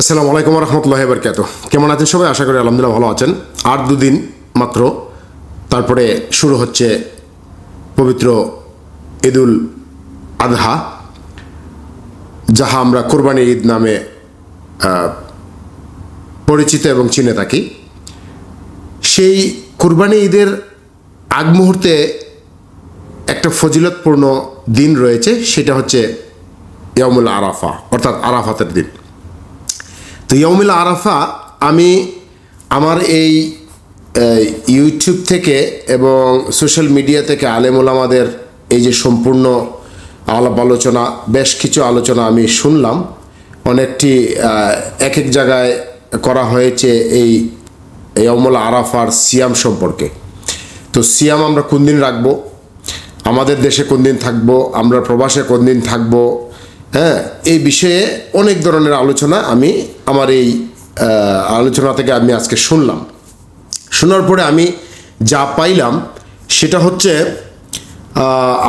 আসসালামু আলাইকুম রহমতুল্লাহ বরকাত কেমন আছেন সবাই? আশা করি আলহামদুলিল্লাহ ভালো আছেন। আর দুদিন মাত্র, তারপরে শুরু হচ্ছে পবিত্র ঈদুল আদহা যাহা আমরা কোরবানি ঈদ নামে পরিচিত এবং চিনে থাকি। সেই কোরবানি ঈদের আগ মুহূর্তে একটা ফজিলতপূর্ণ দিন রয়েছে, সেটা হচ্ছে ইয়ামুল আরাফা, অর্থাৎ আরাফাতের দিন। তো ইয়মিল আরাফা আমি আমার এই ইউটিউব থেকে এবং সোশ্যাল মিডিয়া থেকে আলেমুল আমাদের এই যে সম্পূর্ণ আলাপ আলোচনা, বেশ কিছু আলোচনা আমি শুনলাম। অনেকটি এক এক জায়গায় করা হয়েছে এই ইয়মুল আরাফার সিয়াম সম্পর্কে। তো সিয়াম আমরা কোন দিন রাখব? আমাদের দেশে কোন দিন থাকব? আমরা প্রবাসে কোন দিন থাকব? হ্যাঁ এই বিষয়ে অনেক ধরনের আলোচনা আমি আমার এই আলোচনা থেকে আমি আজকে শুনলাম। শোনার পরে আমি যা পাইলাম সেটা হচ্ছে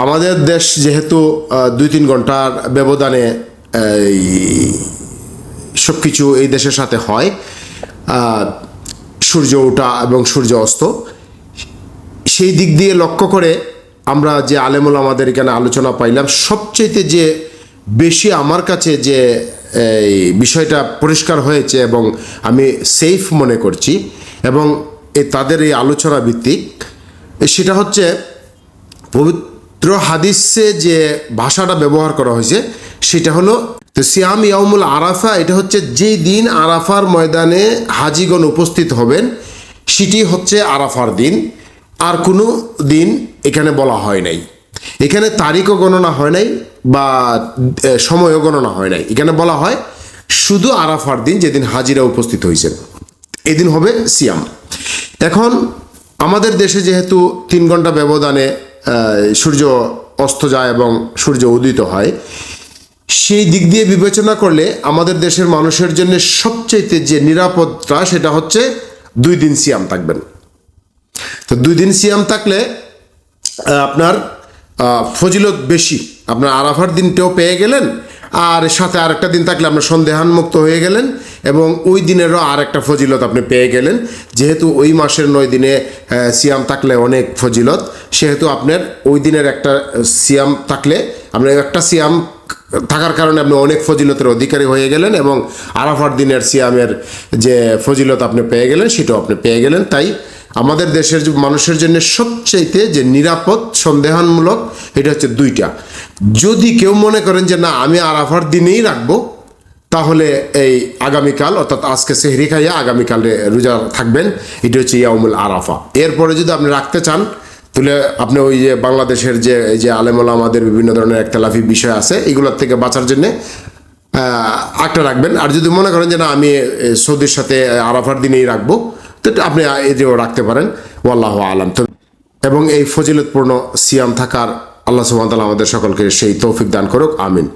আমাদের দেশ যেহেতু দুই তিন ঘণ্টার ব্যবধানে সব কিছু এই দেশের সাথে হয় সূর্য ওঠা এবং সূর্য অস্ত। সেই দিক দিয়ে লক্ষ্য করে আমরা যে আলেমুল আমাদের এখানে আলোচনা পাইলাম সবচেয়ে যে বেশি আমার কাছে যে এই বিষয়টা পরিষ্কার হয়েছে এবং আমি সেফ মনে করছি এবং এ তাদের এই আলোচনা ভিত্তিক। সেটা হচ্ছে পবিত্র হাদিসে যে ভাষাটা ব্যবহার করা হয়েছে, সেটা হলো তো সিয়াম ইয়ামুল আরাফা, এটা হচ্ছে যেই দিন আরাফার ময়দানে হাজিগণ উপস্থিত হবেন, সেটি হচ্ছে আরাফার দিন। আর কোনো দিন এখানে বলা হয় নাই। এখানে তারিখও গণনা হয় নাই বা সময়ও গণনা হয় নাই। এখানে বলা হয় শুধু আরাফার দিন যেদিন হাজিরা উপস্থিত হয়েছেন। এদিন হবে সিয়াম। এখন আমাদের দেশে যেহেতু তিন ঘণ্টা ব্যবধানে সূর্য অস্ত যায় এবং সূর্য উদিত হয়, সেই দিক দিয়ে বিবেচনা করলে আমাদের দেশের মানুষের জন্য সবচাইতে যে নিরাপদটা সেটা হচ্ছে দুই দিন সিয়াম থাকবেন। তো দুই দিন সিয়াম থাকলে আপনার ফজিলত বেশি। আপনার আরাফার দিনটাও পেয়ে গেলেন, আর সাথে আরেকটা দিন থাকলে আপনার সন্দেহান মুক্ত হয়ে গেলেন, এবং ওই দিনেরও আর একটা ফজিলত আপনি পেয়ে গেলেন। যেহেতু ওই মাসের নয় দিনে সিয়াম থাকলে অনেক ফজিলত, সেহেতু আপনার ওই দিনের একটা সিয়াম থাকলে, আপনার একটা সিয়াম থাকার কারণে আপনি অনেক ফজিলতের অধিকারী হয়ে গেলেন, এবং আরাফার দিনের সিয়ামের যে ফজিলত আপনি পেয়ে গেলেন, সেটাও আপনি পেয়ে গেলেন। তাই আমাদের দেশের মানুষের জন্য সবচাইতে যে নিরাপদ, সন্দেহানমূলক, এটা হচ্ছে দুইটা। যদি কেউ মনে করেন যে, না, আমি আরাফার দিনেই রাখব, তাহলে এই আগামীকাল, অর্থাৎ আজকে সেহরি খাইয়া আগামীকালে রোজা থাকবেন, এটা হচ্ছে ইয়ামুল আরাফা। এরপরে যদি আপনি রাখতে চান, তাহলে আপনি ওই যে বাংলাদেশের যে এই যে আলেমলা আমাদের বিভিন্ন ধরনের একতলাফি বিষয় আছে, এগুলোর থেকে বাঁচার জন্যে একটা রাখবেন। আর যদি মনে করেন যে, না, আমি সৌদির সাথে আরাফার দিনেই রাখব তো আপনি এটিও রাখতে পারেন। ওয়াল্লাহ আলাম। তো এবং এই ফজিলতপূর্ণ সিয়াম থাকার আল্লাহ সুবহান তাআলা আমাদের সকলকে সেই তৌফিক দান করুক। আমিন।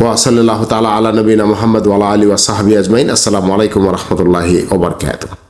ওয়া সাল্লাল্লাহু তালা আলা নবীনা মোহাম্মদ ওয়ালা আলী আলিহি ওয়া সাহাবি আজমাইন। আসসালামু আলাইকুম রহমতুল্লাহি ওবরকাত